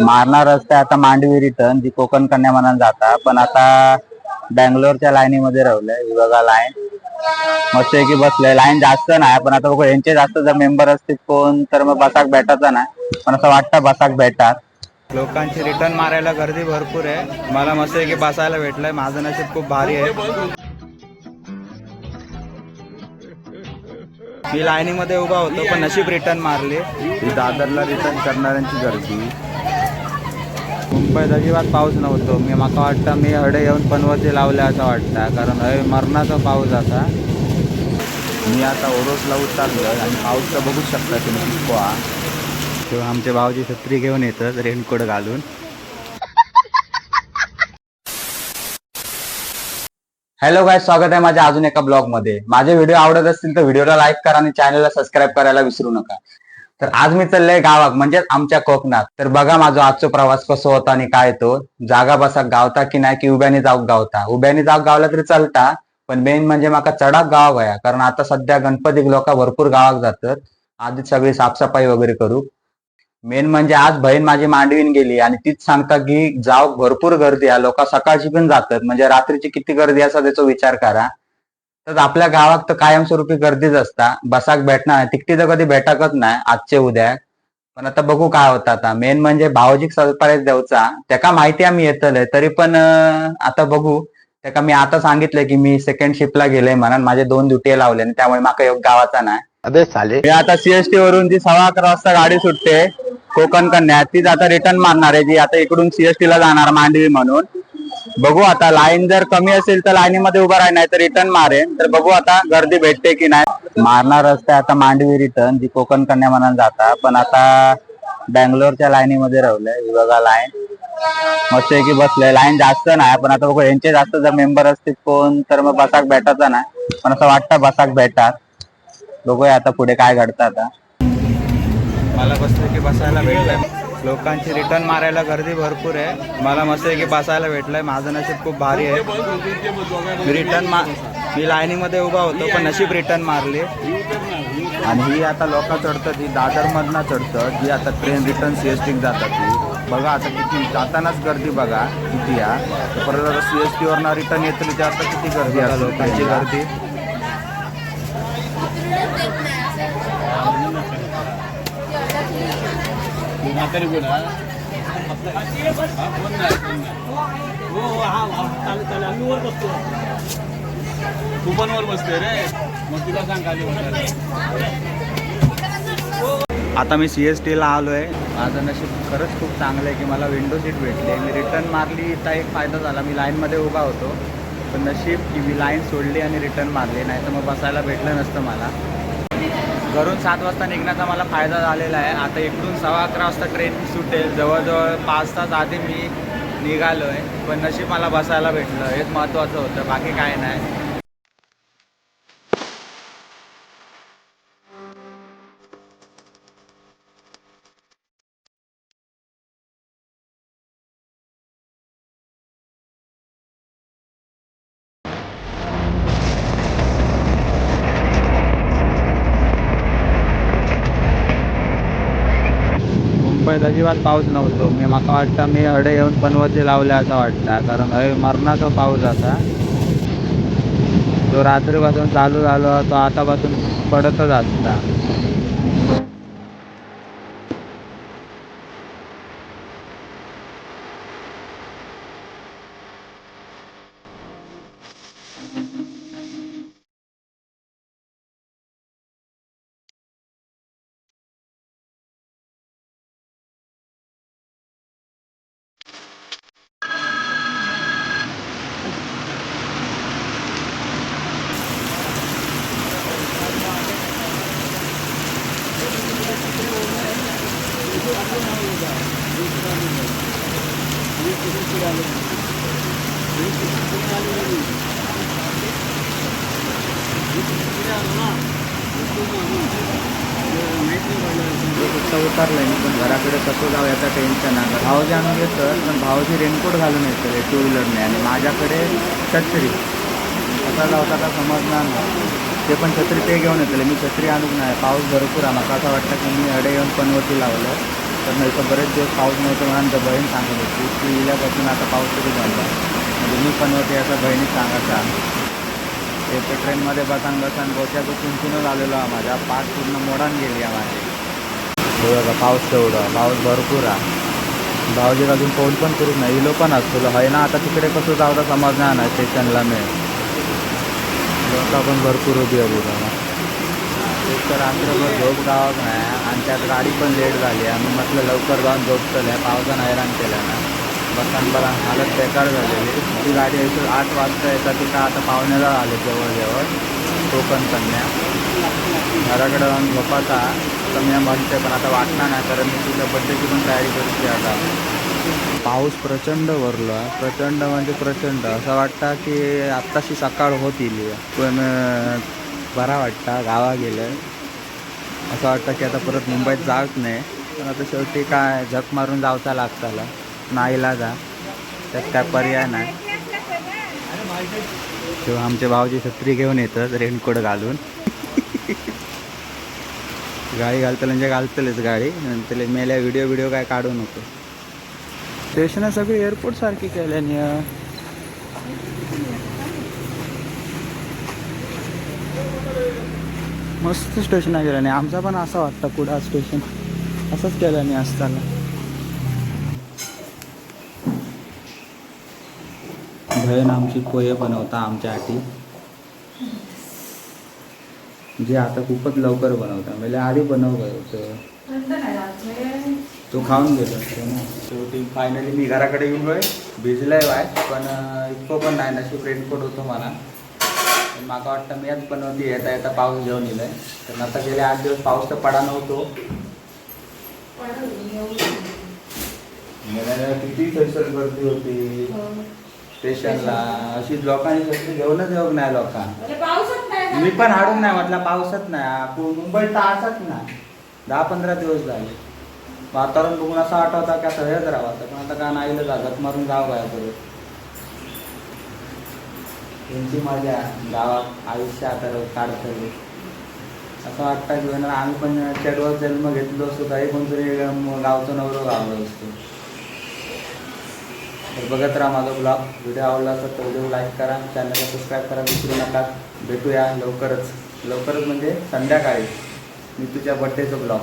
मारणा रस्ता आता मांडवी रिटर्न जी कोकण कन्या मनात जाता. पण आता बँगलोरच्या लाईनीमध्ये राहिलंय ही बघा लाईन मस्त की बसलंय. लाईन जास्त नाही पण आता बघू यांचे जास्त जर मेंबर असतील कोण तर मग बसाक भेटायचा नाही. पण असं वाटतं बसाक भेटात लोकांची रिटर्न मारायला गर्दी भरपूर आहे. मला मस्त की बसायला भेटलंय. माझं नशीब खूप भारी आहे. मी लाईनीमध्ये उभा होतो पण नशीब रिटर्न मारले. दादरला रिटर्न करणाऱ्यांची गर्दी. मुंबईत अजिबात पाऊस नव्हतो. मी माका वाटतं मी हडे येऊन पनवती लावले असं वाटतं. कारण हय मरणाचा पाऊस असा. मी आता ओरोसला उतरलो आणि पाऊस तर बघूच शकता तुम्ही कितको तेव्हा आमचे भाऊजी छत्री घेऊन येतात रेनकोट घालून. हॅलो गाय स्वागत आहे माझ्या अजून एका ब्लॉगमध्ये. माझे व्हिडिओ आवडत असतील तर व्हिडिओला लाईक करा आणि चॅनलला सबस्क्राईब करायला विसरू नका. तर आज मी चाललोय गावात म्हणजेच आमच्या कोकणात. तर बघा माझा आजचा प्रवास कसो होता आणि काय तो. जागा बसा गावता की नाही की उभ्याने जाऊ गावता. उभ्याने जाऊ गावला तरी चालता पण मेन म्हणजे माका चढाक गाव गया कारण आता सध्या गणपतीक लोक भरपूर गावाक जातात. आधीच सगळी साफसफाई वगैरे करू. मेन म्हणजे आज बहीण माझी मांडवीन गेली आणि तीच सांगता की जाऊ भरपूर गर्दी आहे. लोक सकाळची पण जातात. म्हणजे रात्रीची किती गर्दी असा त्याचा विचार करा. तर आपल्या गावात तर कायमस्वरूपी गर्दीच असता. बसाक भेटणार नाही. तिकटी तर कधी भेटाकच नाही. आजचे उद्या. पण आता बघू काय होतं आता. मेन म्हणजे भावजिक सरप्राईज द्यावचा. त्याका माहिती आम्ही येतलंय तरी पण आता बघू. त्याका मी आता सांगितलंय की मी सेकंड शिफ्टला गेलोय म्हणून माझे दोन ड्युटी लावले आणि त्यामुळे माका योग गावाचा नाही. अबे साले. मी आता सीएसटी वरून जी सव्वा अकरा वाजता गाडी सुटते कोकण कन्या तीच आता रिटर्न मारणार आहे. जी आता इकडून सीएसटी ला जाणार मांडवी म्हणून. बघू आता लाईन जर कमी असेल तर लाईनीमध्ये उभा राही नाही तर रिटर्न मारेन. तर बघू आता गर्दी भेटते की नाही. मारणार रस्ता आता मांडवी रिटर्न जी कोकण कन्या मनात जाता पण आता बँगलोरच्या लाईनीमध्ये राहिलंय ही बघा लाईन मस्त की बसलंय. लाईन जास्त नाही पण आता बघू यांचे जास्त जर मेंबर असतील कोण तर मग बसाक भेटायचा नाही. पण असं वाटतं बसाक भेटतात. बघूया आता पुढे काय घडतं आता. मला बसलं की बसायला भेटलं लोकांची रिटर्न मारायला गर्दी भरपूर आहे. मला मस्त की बसायला भेटलंय. माझं नशीब खूप भारी आहे. मी रिटर्न मा मी लाईनीमध्ये उभा होतो पण नशीब रिटर्न मारली. आणि ही आता लोक चढतात ही दादरमधनं चढतं जी आता ट्रेन रिटर्न सी एस टीक जातात ती बघा आता किती जातानाच गर्दी बघा किती या. परत आता सी एस टीवरनं रिटर्न येतो तिथे आता किती गर्दी आहे लोकांची गर्दी म्हातारी कोण आहे? हा, कोण नाही, कोण नाही. हो, हा, हा, चालेल, चालेल. आम्ही वर बसतो. तू पण वर बसते रे. मग तिला सांग खाली. आता मी सी एस टीला आलो आहे माझं नशीब खरंच खूप चांगलं आहे की मला विंडो सीट भेटली मी रिटर्न मारली तर एक फायदा झाला. मी लाईनमध्ये उभा होतो. पण नशीब की मी लाईन सोडली आणि रिटर्न मारली. नाही तर मग बसायला भेटलं नसतं मला. घरून सात वाजता निघण्याचा मला फायदा झालेला आहे. आता इकडून सव्वा अकरा वाजता ट्रेन सुटेल. जवळजवळ पाच तास आधी मी निघालो आहे पण नशीब मला बसायला भेटलं. हेच महत्त्वाचं होतं. बाकी काय नाही. मुंबईत अजिबात पाऊस नव्हतो. मी माका वाटतं मी हडे येऊन पनवती लावले असं वाटतं. कारण हय मरणाचा पाऊस असा. तो रात्रीपासून चालू झालो तो आतापासून पडतच असता. फक्त उतरलंय मी पण घराकडे कसं जाऊ याचा टेन्शन आहे भावजी आणून येतं पण भावजी रेनकोट घालून येतं टू व्हीलरने आणि माझ्याकडे छत्री. कसा जाऊ का समजणार नाही ते पण छत्री ते घेऊन येतले. मी छत्री आणून नाही. पाऊस भरपूर आहे. मला असं वाटतं की मी अडे येऊन पनवती लावलं. तर नाही तर बरेच दिवस पाऊस नव्हतं म्हणून तर बहीण सांगत होती की इल्यापासून आता पाऊस सुरू झाला. म्हणजे मी पण होते असं बहिणी सांगायचा. ते तर ट्रेनमध्ये बसान बसान गोच्याचं चुंचूनच आलेलो आहे माझ्या. पाठ पूर्ण मोडान गेली आहे माझी. बघा पाऊस तेवढा. पाऊस भरपूर आहे. भाऊजी अजून फोन पण करू नाही. इलो पण असतो हय ना आता तिकडे कसं जाऊ तर समजणार नाही स्टेशनला मी लोक पण भरपूर उभी आहे बघा एक तर रात्रभर झोप गावात नाही. आणि त्यात गाडी पण लेट झाली आम्ही म्हटलं लवकर जाऊन झोपतलं पावसानं हैराण केलं ना. बसांबरा हालत बेकार झालेली. ती गाडी इथून आठ वाजता येतात ती का आता पाहुण्याला आले जवळजवळ. कोकण कन्या. घराकडे जाऊन झोपाचा तर मी म्हणते पण आता वाटणार नाही कारण मी तुझ्या बड्डेची पण तयारी करते आता. पाऊस प्रचंड वरला प्रचंड म्हणजे प्रचंड. असं वाटतं की आत्ताशी सकाळ होतील. पण बरा वाटता. गावा गेलं. असं वाटतं की आता परत मुंबईत जात नाही. पण आता शेवटी काय झक मारून जावचा लागताला. नाईलाजा त्यात काय पर्याय नाही. तेव्हा आमचे भावाची छत्री घेऊन येतात रेनकोट घालून. गाडी घालतले म्हणजे घालतलेच गाडी. नंतर मेल्या व्हिडिओ व्हिडिओ काय काढू नको. स्टेशन सगळी एअरपोर्ट सारखी केल्याने मस्त स्टेशन आहे गेल्याने आमचा पण असा वाटतं कुडा स्टेशन असंच केल्याने असताना. बहीण आमची पोहे बनवता आमच्यासाठी जे आता खूपच लवकर बनवता. म्हणजे आधी बनव होतं तो. खाऊन गेलो ना. शेवटी फायनली मी घराकडे येऊन गय भिजलंय वाय पण इतकं पण नाही नशीब रेनकोट होतो मला. पण माका वाटतं मी आज बनवती येता येता पाऊस घेऊन येलाय तर आता गेले आठ दिवस पाऊस तर पडा नव्हतो. किती थैसर गर्दी होती. स्टेशनला. अशी लोकांनी छत्री घेऊनच येऊ नाही लोकांना मी पण हाडून नाही म्हटलं पावसात नाही. आपण मुंबईत तर असंच नाही दहा पंधरा दिवस झाले. वातावरण बघून असं आठवता की असं हेच राहावं पण आता का नाही जागत मारून जाव काय परत त्यांची मजा गावात आयुष्य आता काढतले असं वाटतं की आम्ही पण चेडवर जन्म घेतलो असतो काही कोणतरी गावचं नवरं गावलं असतो. तर बघत राहा माझा ब्लॉग व्हिडिओ आवडला असेल तर व्हिडिओ लाईक करा. चॅनलला सबस्क्राईब करा. विसरू नका. भेटूया लवकरच. लवकरच म्हणजे संध्याकाळी. मी तुझ्या बड्डेचं ब्लॉग